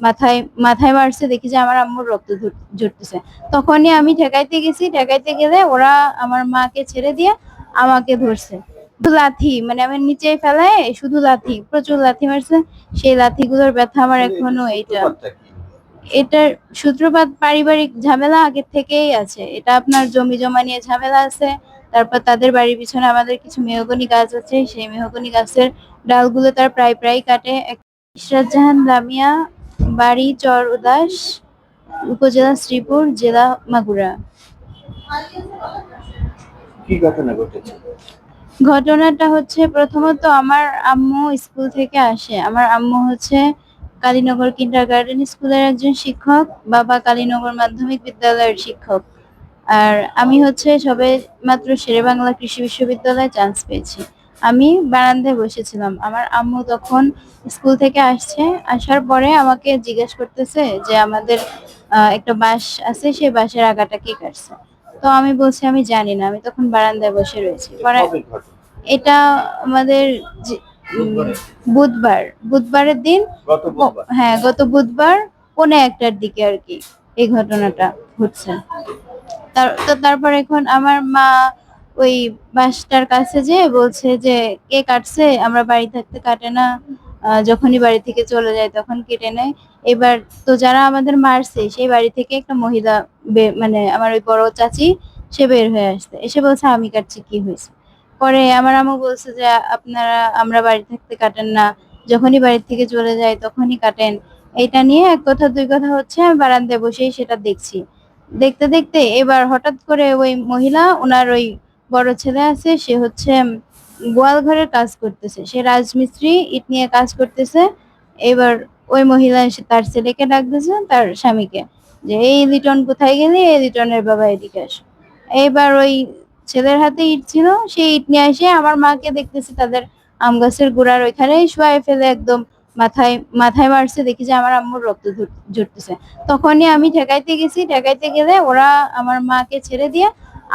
মাথায় মাথায় মারছে দেখি যে আমার আম্মুর রক্ত ঝর- ঝরতেছে। তখনই আমি ঠেকাইতে গেছি ঠেকাইতে গেলে ওরা আমার মাকে ছেড়ে দিয়ে আমাকে ধরছে। লাথি মানে আমার নিচে ফেলায় শুধু লাথি প্রচুর লাথি মারছে। সেই লাথিগুলোর ব্যথা আমার এখনও এইটা। এটার সূত্রপাত পারিবারিক ঝামেলা আগে থেকেই আছে। এটা আপনার জমি জমা নিয়ে ঝামেলা আছে। তারপর তাদের বাড়ির পিছনে আমাদের কিছু মেহগনি গাছ আছে। সেই মেহগনি গাছের ডালগুলো তার প্রায় প্রায় কাটে। ইশরাত জাহান লামিয়া বাড়ি চর উদাস উপজেলা শ্রীপুর জেলা মাগুরা। কি ঘটনা ঘটেছে? ঘটনাটা হচ্ছে প্রথমত আমার আম্মু স্কুল থেকে আসে। আমার আম্মু হচ্ছে কালীনগর কিন্ডার গার্ডেন স্কুলের একজন শিক্ষক বাবা কালীনগর মাধ্যমিক বিদ্যালয়ের শিক্ষক। আর আমি হচ্ছে সবে মাত্র শেরে বাংলা কৃষি বিশ্ববিদ্যালয়ে চান্স পেয়েছি। আমি বারান্দায় বসেছিলাম। আমার আম্মু তখন স্কুল থেকে আসছে আসার পরে আমাকে জিজ্ঞেস করতেছে যে আমাদের একটা বাঁশ আছে সেই বাঁশের আগাটা কে কাটছে। তো আমি বলছি আমি জানি না আমি তখন বারান্দায় বসে রয়েছি। পরে এটা আমাদের বুধবার বুধবারের দিন হ্যাঁ গত বুধবার পৌনে একটার দিকে আর কি এই ঘটনাটা ঘটছে। তারপর এখন আমার মা ওই বাসটার কাছে যে বলছে যে, কে কাটছে? আমরা বাড়ি থাকতে কাটে না। যখনই বাড়ি থেকে চলে যায় তখন কেটে নেয়। এবার তো যারা আমাদের মারছে, সেই বাড়ি থেকে একটা মহিলা মানে আমার ওই বড় চাচি, সে বের হয়ে আসছে। এসে বলছে, আমি কাটছি, কি হয়েছে? পরে আমার আম্মু বলছে যে, আপনারা, আমরা বাড়ি থাকতে কাটেন না। যখনই বাড়ি থেকে চলে যায় তখনই কাটেন। এটা নিয়ে এক কথা, দুই কথা হচ্ছে, আমি বারান্দায় বসেই সেটা দেখছি। দেখতে দেখতে এবার হঠাৎ করে ওই মহিলা, ওনার ওই বড় ছেলে আছে, সে হচ্ছে গোয়াল ঘরের কাজ করতেছে। সে রাজমিস্ত্রি, ইট নিয়ে কাজ করতেছে। এবার ওই মহিলা এসে তার ছেলেকে ডাকতেছে তার স্বামীকে। যে, এই লিটন কোথায় গেলি? এই লিটনের বাবা এদিকে আসো। এইবার ওই ছেলের হাতে ইট ছিল সেই ইট নিয়ে এসে আমার মাকে দেখতেছে, তাদের আম গাছের গোড়ার ওইখানে শুয়ে ফেলে একদম মাথায় মাথায় মারছে, দেখি যে আমার আম্মুর রক্ত ঝরতেছে। তখনই আমি ঠেকাইতে গেছি, ঠেকাইতে গেলে ওরা আমার মাকে ছেড়ে দিয়ে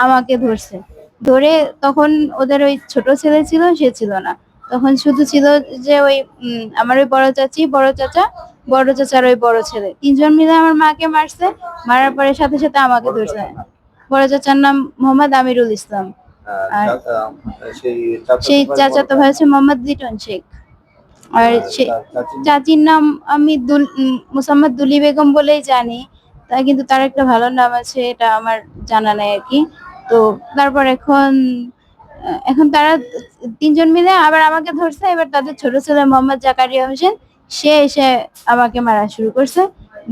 আমাকে ধরছে। ধরে তখন ওদের ওই ছোট ছেলে ছিল সে ছিল না। তখন শুধু ছিল যে ওই আমার ওই বড় চাচি বড় চাচা বড় চাচার ওই বড় ছেলে। তিনজন মিলে আমার মাকে মারছে মারার পরে সাথে সাথে আমাকে ধরছে। বড় চাচার নাম মোহাম্মদ আমিরুল ইসলাম। আর- সেই বড় ভাই হচ্ছে মোহাম্মদ লিটন শেখ। আর সে চাচির নাম? আমি মুসাম্মদ দুলি বেগম বলেই জানি। তা কিন্তু তার একটা ভালো নাম আছে এটা আমার জানা নাই আর কি। তো তারপর এখন এখন তারা তিনজন মিলে আবার আমাকে ধরছে এবার তাদের ছোট ছেলে মোহাম্মদ জাকারিয়া হোসেন সে এসে আমাকে মারা শুরু করছে।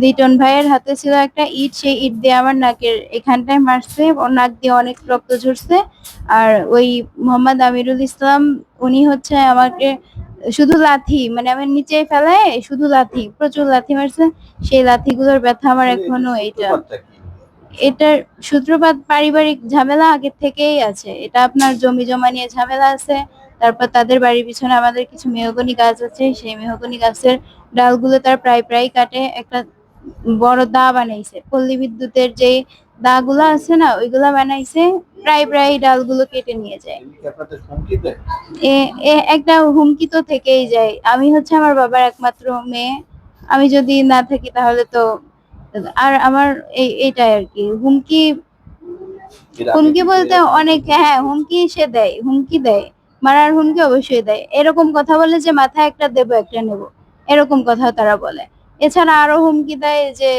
লিটন ভাইয়ের হাতে ছিল একটা ইট সেই ইট দিয়ে আমার নাকের এখানটায় মারছে ওর নাক দিয়ে অনেক রক্ত ঝরছে। আর ওই মোহাম্মদ আমিরুল ইসলাম উনি হচ্ছে আমাকে শুধু লাথি মানে আমার নিচে ফেলায় শুধু লাথি প্রচুর লাথি মারছে। সেই লাথিগুলোর ব্যথা আমার এখনও এইটা? এটার সূত্রপাত পারিবারিক ঝামেলা আগে থেকেই আছে। এটা আপনার জমি জমা নিয়ে ঝামেলা আছে তারপর তাদের বাড়ির পিছনে আমাদের কিছু মেহগনি গাছ আছে সেই মেহগনি গাছের ডালগুলো তার প্রায় প্রায় কাটে। একটা বড় দা বানাইছে পল্লী বিদ্যুতের যে দাগুলো আছে না ওইগুলা বানাইছে প্রায় প্রায় ডালগুলো কেটে নিয়ে যায়। একটা হুমকি তো থেকেই যায়। আমি হচ্ছে আমার বাবার একমাত্র মেয়ে। আমি যদি না থাকি তাহলে তো আর আমার এই এইটাই আর কি। হুমকি হুমকি বলতে অনেক হ্যাঁ হুমকি সে দেয় হুমকি দেয়। মারার হুমকি অবশ্যই দেয়। এরকম কথা বলে যে মাথায় একটা দেবো একটা নেব। এরকম কথা তারা বলে। এছাড়া আরও হুমকি দেয় যে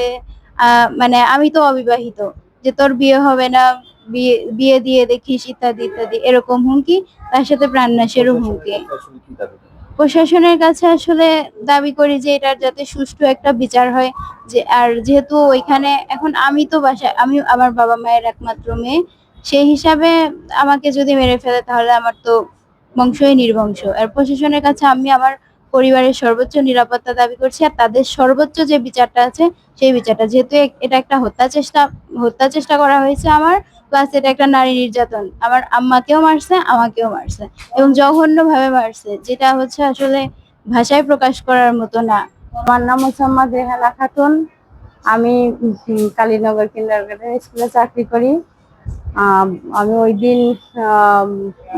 আহ, মানে আমি তো অবিবাহিত যে তোর বিয়ে হবে না বিয়ে বিয়ে দিয়ে দেখিস ইত্যাদি ইত্যাদি এরকম হুমকি তার সাথে প্রাণনাশেরও হুমকি। প্রশাসনের কাছে আসলে দাবি করি যে এটার যাতে সুষ্ঠু একটা বিচার হয়। যে আর যেহেতু ওইখানে এখন আমি তো বাসায়, আমি আমার বাবা মায়ের একমাত্র মেয়ে, সেই হিসাবে আমাকে যদি মেরে ফেলে তাহলে আমার তো বংশই নির্বংশ। আর প্রশাসনের কাছে আমি আমার পরিবারের সর্বোচ্চ নিরাপত্তা দাবি করছি আর তাদের সর্বোচ্চ যে বিচারটা আছে সেই বিচারটা। যেহেতু এটা একটা হত্যা চেষ্টা হত্যা চেষ্টা করা হয়েছে আমার প্লাস এটা একটা নারী নির্যাতন। আমার আম্মাকেও মারছে, আমাকেও মারছে এবং জঘন্য ভাবে মারছে, যেটা হচ্ছে আসলে ভাষায় প্রকাশ করার মতো না। আমার নাম মোসাম্মদ রেহানা খাতুন। আমি কালীনগর কিন্ডার গার্ডেন স্কুলে চাকরি করি। আম, ওই দিন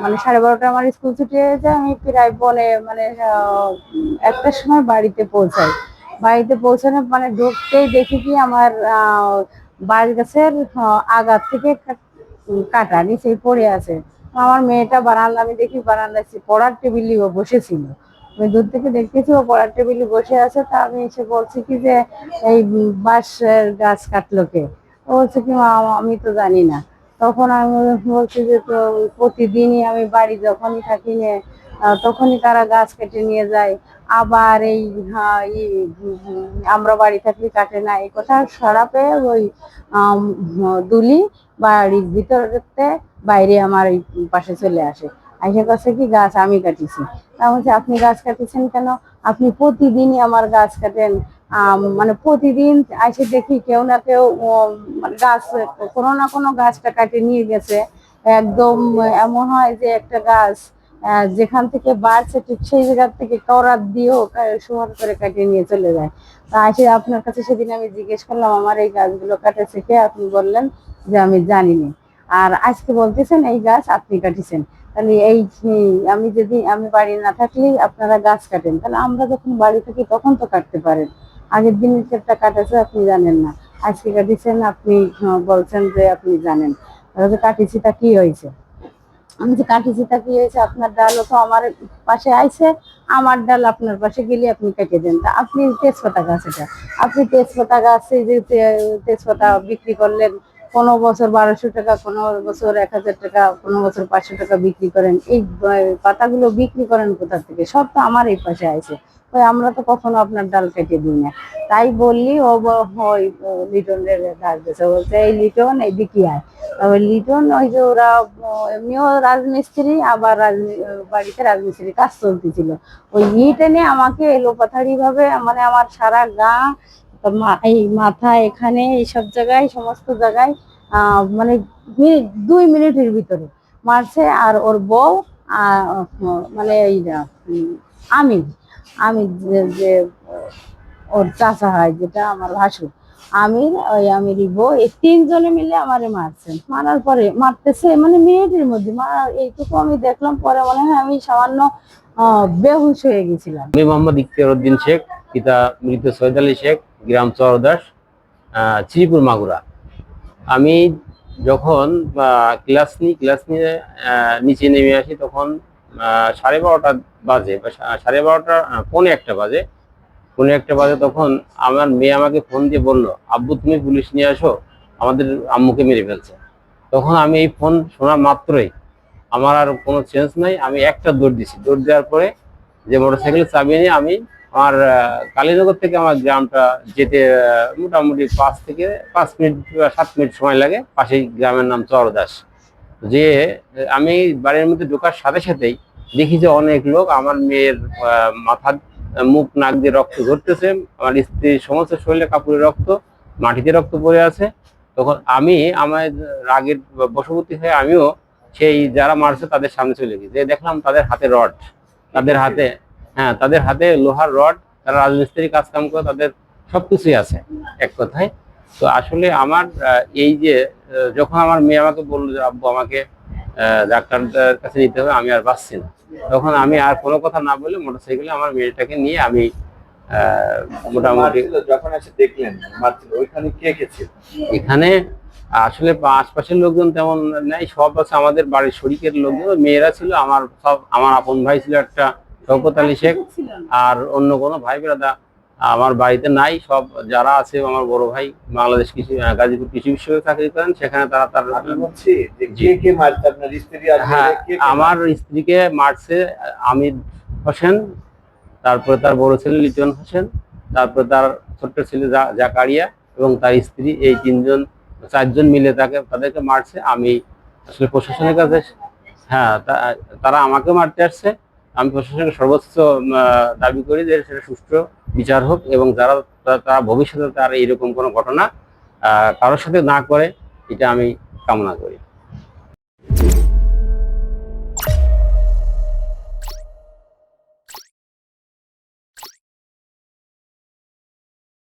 মানে সাড়ে বারোটা আমার স্কুল ছুটি হয়ে যায় আমি প্রায় পনে মানে একটার সময় বাড়িতে পৌঁছাই। বাড়িতে পৌঁছানো মানে ঢুকতেই দেখি কি আমার বাঁশ গাছের আগার থেকে কাটা নিচেই পড়ে আছে। আমার মেয়েটা বারান্দা আমি দেখি বারান্দায় পড়ার টেবিলে ও বসেছিল। আমি দূর থেকে দেখতেছি ও পড়ার টেবিলে বসে আছে তা আমি এসে বলছি কি যে এই বাঁশের গাছ কাটলো কে? ও বলছে কি "মা, আমি তো জানি না। তখন আমি বলছি যে তো প্রতিদিনই আমি বাড়ি যখনই থাকি নে, তখনই তারা গাছ কেটে নিয়ে যায়। আবার এই আমরা বাড়ি থাকলে কাটে না। এই কথা সারা পেয়ে ওই দুলি বাড়ির ভিতরতে বাইরে আমার এই পাশে চলে আসে। আইসা কাছে কি গাছ আমি কাটিছি। তা বলছি আপনি গাছ কাটিছেন কেন? আপনি প্রতিদিনই আমার গাছ কাটেন। মানে প্রতিদিন আইসে দেখি কেউ না কেউ মানে গাছ, কোনো না কোনো গাছটা কাটে নিয়ে গেছে। একদম এমন হয় যে একটা গাছ যেখান থেকে বাড়ছে ঠিক সেই জায়গা থেকে করাত দিয়েও সমান করে কাটিয়ে নিয়ে চলে যায়। তা এসে আপনার কাছে সেদিন আমি জিজ্ঞেস করলাম, আমার এই গাছগুলো কাটেছে কে? আপনি বললেন যে, আমি জানি না আর আজকে বলতেছেন, এই গাছ আপনি কাটিছেন। তাহলে এই আমি যদি, আমি বাড়ি না থাকলেই আপনারা গাছ কাটেন। তাহলে আমরা যখন বাড়ি থাকি তখন তো কাটতে পারেন। আগের দিন একটা কাটেছে আপনি জানেন না। আজকে কাটিছেন আপনি বলছেন যে আপনি জানেন। কাটিছি তা কি হয়েছে? আমি যে কাটিছি তা কি হয়েছে, আপনার ডালও তো আমার পাশে আইছে আমার ডাল আপনার পাশে গেলে আপনি কেটে দেন। তা আপনি তেজপাতা গাছ এটা। আপনি তেজপাতা গাছে যে তেজপাতা বিক্রি করলেন কোনো বছর বারোশো টাকা কোনো বছর এক হাজার টাকা কোনো বছর পাঁচশো টাকা বিক্রি করেন। এই পাতাগুলো বিক্রি করেন কোথা থেকে? সব তো আমার এই পাশে আছে। আমরা তো কখনো আপনার ডাল কেটে দিই না। তাই বললি, ও ওই লিটনের বলছে, এই লিটন, এই দিকে আয়। লিটন, ওই যে ওরা এমনিও রাজমিস্ত্রি, আবার বাড়িতে রাজমিস্ত্রি কাজ চলতেছিল। ওই ইট এনে আমাকে এলোপাথারি ভাবে মানে আমার সারা গা এই মাথা এখানে, এই সব জায়গায়, সমস্ত জায়গায় মানে মিনিট, দুই মিনিটের ভিতরে মারছে। আর ওর বউ মানে এই আমি আমি যে ওর চাচা হয়, যেটা আমার ভাসুর, আমি ওই আমি বউ এই তিনজনে মিলে আমারে মারছেন মারার পরে মারতেছে মানে মিনিটের মধ্যে মারা এইটুকু আমি দেখলাম, পরে মনে হয় আমি সামান্য বেহুশ হয়ে গেছিলাম। আমি মোহাম্মদ ইখতিয়ার উদ্দিন শেখ, পিতা মৃত সৈয়দ আলী শেখ, গ্রাম চরদাস শ্রীপুর মাগুরা। আমি যখন ক্লাস নিই, ক্লাস নিয়ে নিচে নেমে আসি, তখন সাড়ে বারোটা বাজে, বা সাড়ে বারোটা পৌনে একটা বাজে। পৌনে একটা বাজে তখন আমার মেয়ে আমাকে ফোন দিয়ে বলল, আব্বু, তুমি পুলিশ নিয়ে আসো, আমাদের আম্মুকে মেরে ফেলছে। তখন আমি এই ফোন শোনা মাত্রই আমার আর কোনো চেঞ্জ নাই। আমি একটা দৌড় দিছি। দৌড় দেওয়ার পরে যে মোটরসাইকেল চাবিয়ে নিয়ে আমি আমার কালীনগর থেকে আমার গ্রামটা যেতে মোটামুটি পাঁচ থেকে পাঁচ মিনিট বা সাত মিনিট সময় লাগে। পাশেই গ্রামের নাম চরদাস যে আমি বাড়ির মধ্যে ঢোকার সাথে সাথেই দেখি যে অনেক লোক আমার মেয়ের আহ, মাথা মুখ নাক দিয়ে রক্ত ঝরতেছে আমার স্ত্রীর সমস্ত শরীরে কাপড়ে রক্ত মাটিতে রক্ত পড়ে আছে। তখন আমি আমার রাগের বশবর্তী হয়ে আমিও সেই যারা মারছে তাদের সামনে চলে গেছি। যে দেখলাম তাদের হাতে রড তাদের হাতে হ্যাঁ তাদের হাতে লোহার রড তারা রাজমিস্ত্রি কাজ কাম করে তাদের সবকিছুই আছে এক কথায়। তো আসলে আমার এই যে যখন আমার মেয়ে আমাকে বলল যে আব্বু আমাকে ডাক্তারদের কাছে নিতে হবে আমি আর বাঁচছি না। তখন আমি আর কোনো কথা না বলে মোটরসাইকেলে আমার মেয়েটাকে নিয়ে আমি মোটামুটি যখন এসে দেখলেন ওইখানে কে কে ছিল? এখানে আসলে আশপাশের লোকজন তেমন নেই সব আছে আমাদের বাড়ির শরিকের লোকজন মেয়েরা ছিল আমার সব আমার আপন ভাই ছিল একটা শওকত আলী শেখ আর অন্য কোনো ভাই বেড়াদা আমার বাড়িতে নাই সব যারা আছে আমার বড় ভাই বাংলাদেশ কৃষি গাজীপুর কৃষি বিশ্ববিদ্যালয়ে চাকরি করেন সেখানে তারা তার হ্যাঁ আমার স্ত্রীকে মারছে আমির হোসেন তারপরে তার বড় ছেলে লিটন হোসেন তারপরে তার ছোট্ট ছেলে জাকারিয়া এবং তার স্ত্রী এই তিনজন চারজন মিলে তাকে তাদেরকে মারছে। আমি আসলে প্রশাসনের কাছে হ্যাঁ তারা আমাকে মারতে আসছে। আমি প্রশাসনকে সর্বোচ্চ দাবি করি যে সেটা সুষ্ঠু বিচার হোক এবং যারা তারা ভবিষ্যতে তারা এইরকম কোনো ঘটনা কারোর সাথে না করে, এটা আমি কামনা করি।